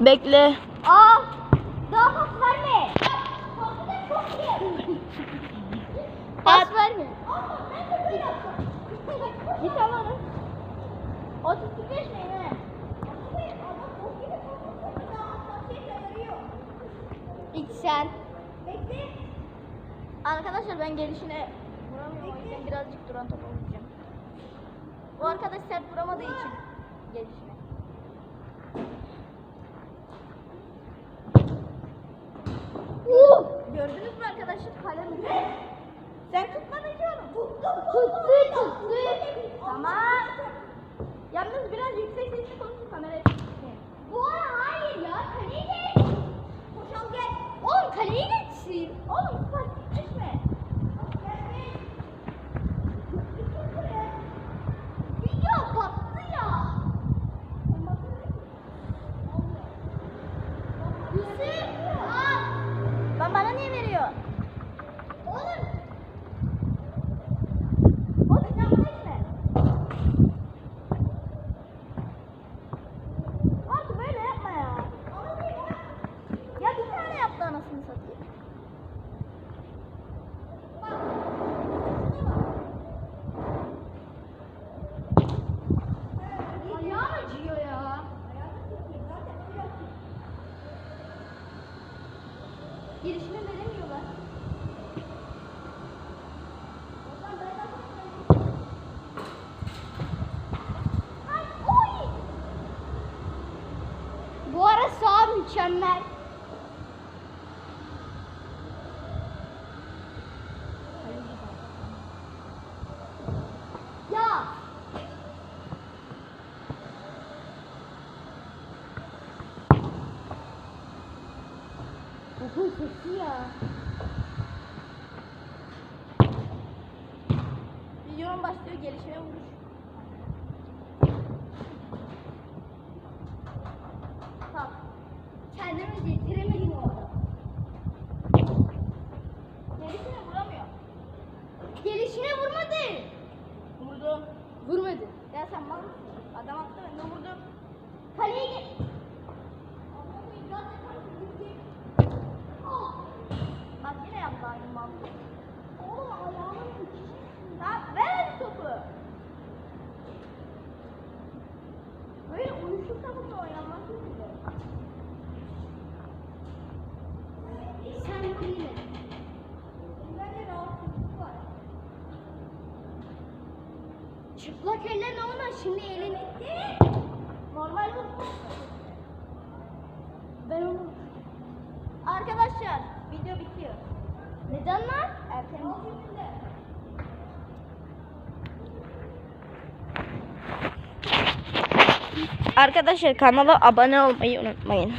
Bekle. Aa! Daha pas verme. Çok iyi. Pas verme. Git al onu. 35 mi ne? İlk sen. Arkadaşlar ben gelişine vuramıyorum. O yüzden birazcık duran top oynayacağım. Bu arkadaş sert vuramadığı için gelişine. Sesle konuşun kameraya çıksın. Bu ara hayır ya. Kaleye geç. Koşal gel. Oğlum kaleye geçsin. Oğlum pas düşme. Video battı ya. Yusuf. Lan bana niye veriyor? Oğlum. Oğlum sen bana etme. Artık böyle yapma ya. Ya bir tane yaptı anasını satayım. Ayağım acıyor ya. Girişime veremiyorlar. Bu ara sağ mükemmel. Ya. Topun sesi ya. Videonun başlıyor gelişime vuruş. Bak. Kendimi getiremedim orada. Gelişine vuramıyor. Gelişine vurmadı. Vurdu. Vurmadı. Ya sen mal mısın? Adam attı ben de vurdum. Kaleye gel. Bak yine yaptı aynı mal. Oğlum ayağımın Tamam ver topu. Böyle uyuşuk tavukla oynanmaz mı? Sen değil? Bence rahatsızlık var. Çıplak elle ne olmaz şimdi elin. Normal bu. Ben onu... Arkadaşlar video bitiyor. Neden lan? Erken. Arkadaşlar kanala abone olmayı unutmayın.